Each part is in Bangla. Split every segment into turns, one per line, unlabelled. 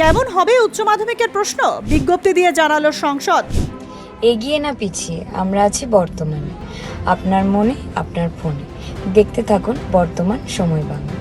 কেমন হবে উচ্চ মাধ্যমিকের প্রশ্ন? বিজ্ঞপ্তি দিয়ে জানালো সংসদ।
এগিয়ে না পিছিয়ে আমরা আছি বর্তমানে। আপনার মনে আপনার ফোনে। দেখতে থাকুন বর্তমান সময় বাংলা।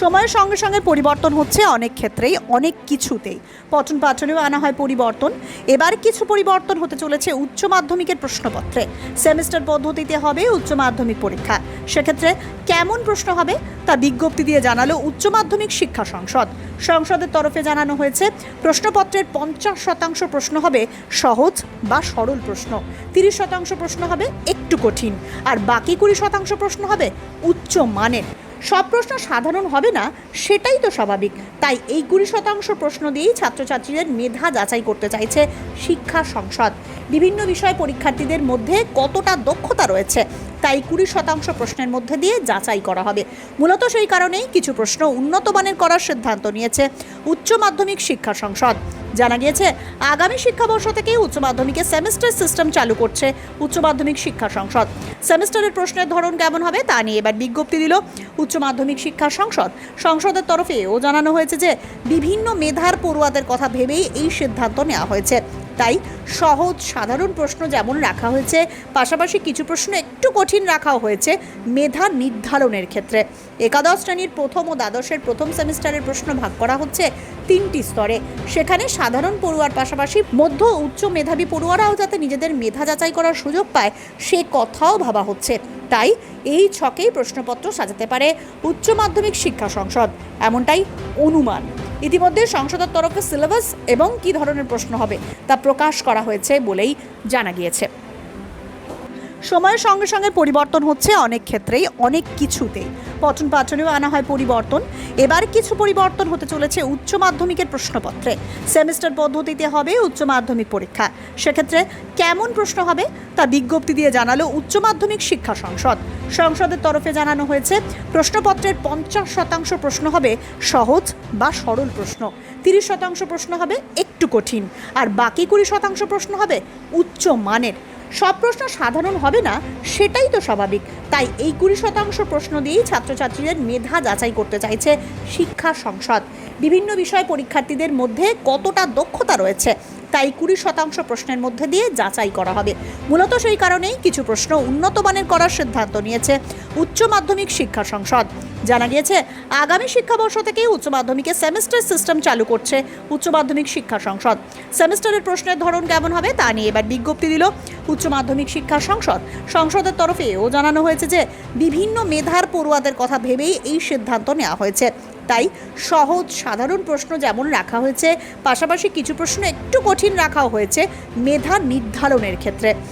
সময়ের সঙ্গে সঙ্গে পরিবর্তন হচ্ছে অনেক ক্ষেত্রেই অনেক কিছুতেই। পঠন পাঠনেও আনা হয় পরিবর্তন। এবার কিছু পরিবর্তন হতে চলেছে উচ্চ মাধ্যমিকের প্রশ্নপত্রে। সেমিস্টার পদ্ধতিতে হবে উচ্চ মাধ্যমিক পরীক্ষা। সেক্ষেত্রে কেমন প্রশ্ন হবে তা বিজ্ঞপ্তি দিয়ে জানালো উচ্চ মাধ্যমিক শিক্ষা সংসদ। সংসদের তরফে জানানো হয়েছে, প্রশ্নপত্রের পঞ্চাশ শতাংশ প্রশ্ন হবে সহজ বা সরল প্রশ্ন। তিরিশ শতাংশ প্রশ্ন হবে একটু কঠিন আর বাকি কুড়ি শতাংশ প্রশ্ন হবে উচ্চ মানের। সব প্রশ্ন সাধারণ হবে না, সেটাই তো স্বাভাবিক। তাই এই কুড়ি শতাংশ প্রশ্ন দিয়েই ছাত্রছাত্রীদের মেধা যাচাই করতে চাইছে শিক্ষা সংসদ। বিভিন্ন বিষয়ে পরীক্ষার্থীদের মধ্যে কতটা দক্ষতা রয়েছে তাই কুড়ি শতাংশ প্রশ্নের মধ্যে দিয়ে যাচাই করা হবে। মূলত সেই কারণেই কিছু প্রশ্ন উন্নত মানের করার সিদ্ধান্ত নিয়েছে উচ্চ মাধ্যমিক শিক্ষা সংসদ। জানা গিয়েছে, আগামী শিক্ষাবর্ষ থেকেই উচ্চ মাধ্যমিকে সেমিস্টার সিস্টেম চালু করছে উচ্চ মাধ্যমিক শিক্ষা সংসদ। সেমিস্টারের প্রশ্নের ধরন কেমন হবে তা নিয়ে এবার বিজ্ঞপ্তি দিল উচ্চ মাধ্যমিক শিক্ষা সংসদ। সংসদের তরফে ও জানানো হয়েছে যে, বিভিন্ন মেধার পড়ুয়াদের কথা ভেবেই এই সিদ্ধান্ত নেওয়া হয়েছে। তাই সহজ, সাধারণ প্রশ্ন যেমন রাখা হয়েছে, পাশাপাশি কিছু প্রশ্ন একটু কঠিন রাখাও হয়েছে মেধা নির্ধারণের ক্ষেত্রে। একাদশ শ্রেণির প্রথম ও দ্বাদশের প্রথম সেমিস্টারের প্রশ্ন ভাগ করা হচ্ছে তিনটি স্তরে। সেখানে সাধারণ পড়ুয়ার পাশাপাশি মধ্য উচ্চ মেধাবী পড়ুয়ারাও যাতে নিজেদের মেধা যাচাই করার সুযোগ পায়, সে কথাও ভাবা হচ্ছে। তাই এই ছকেই প্রশ্নপত্র সাজাতে পারে উচ্চ মাধ্যমিক শিক্ষা সংসদ। এমনটাই অনুমান। ইতিমধ্যে সংসদের তরফে সিলেবাস এবং কি ধরনের প্রশ্ন হবে তা প্রকাশ করা হয়েছে বলেই জানা গিয়েছে। সময়ের সঙ্গে সঙ্গে পরিবর্তন হচ্ছে অনেক ক্ষেত্রেই, অনেক কিছুতেই পঠন পাঠনেও আনা হয় পরিবর্তন। এবার কিছু পরিবর্তন হতে চলেছে উচ্চ মাধ্যমিকের প্রশ্নপত্রে। সেমিস্টার পদ্ধতিতে হবে উচ্চ মাধ্যমিক পরীক্ষা। সেক্ষেত্রে কেমন প্রশ্ন হবে তা বিজ্ঞপ্তি দিয়ে জানালো উচ্চ মাধ্যমিক শিক্ষা সংসদ। সংসদের তরফে জানানো হয়েছে, প্রশ্নপত্রের পঞ্চাশ শতাংশ প্রশ্ন হবে সহজ বা সরল প্রশ্ন। তিরিশ শতাংশ প্রশ্ন হবে একটু কঠিন। আর বাকি কুড়ি শতাংশ প্রশ্ন হবে উচ্চ মানের। সব প্রশ্ন সাধারণ হবে না, সেটাই তো স্বাভাবিক। তাই এই কুড়ি শতাংশ প্রশ্ন দিয়েই ছাত্রছাত্রীদের মেধা যাচাই করতে চাইছে শিক্ষা সংসদ। বিভিন্ন বিষয়ে পরীক্ষার্থীদের মধ্যে কতটা দক্ষতা রয়েছে তাই কুড়ি শতাংশ প্রশ্নের মধ্যে দিয়ে যাচাই করা হবে। মূলত সেই কারণেই কিছু প্রশ্ন উন্নত মানের করার সিদ্ধান্ত নিয়েছে উচ্চ মাধ্যমিক শিক্ষা সংসদ। জানা গিয়েছে, আগামী শিক্ষাবর্ষ থেকেই উচ্চ মাধ্যমিকে সেমিস্টার সিস্টেম চালু করছে উচ্চ মাধ্যমিক শিক্ষা সংসদ। সেমিস্টারের প্রশ্নের ধরন কেমন হবে তা নিয়ে এবার বিজ্ঞপ্তি দিল উচ্চ মাধ্যমিক শিক্ষা সংসদ। সংসদের তরফে ও জানানো হয়েছে যে, বিভিন্ন মেধার পড়ুয়াদের কথা ভেবেই এই সিদ্ধান্ত নেওয়া হয়েছে। তাই সহজ, সাধারণ প্রশ্ন যেমন রাখা হয়েছে, পাশাপাশি কিছু প্রশ্ন একটু কঠিন রাখা হয়েছে মেধা নির্ধারণের ক্ষেত্রে।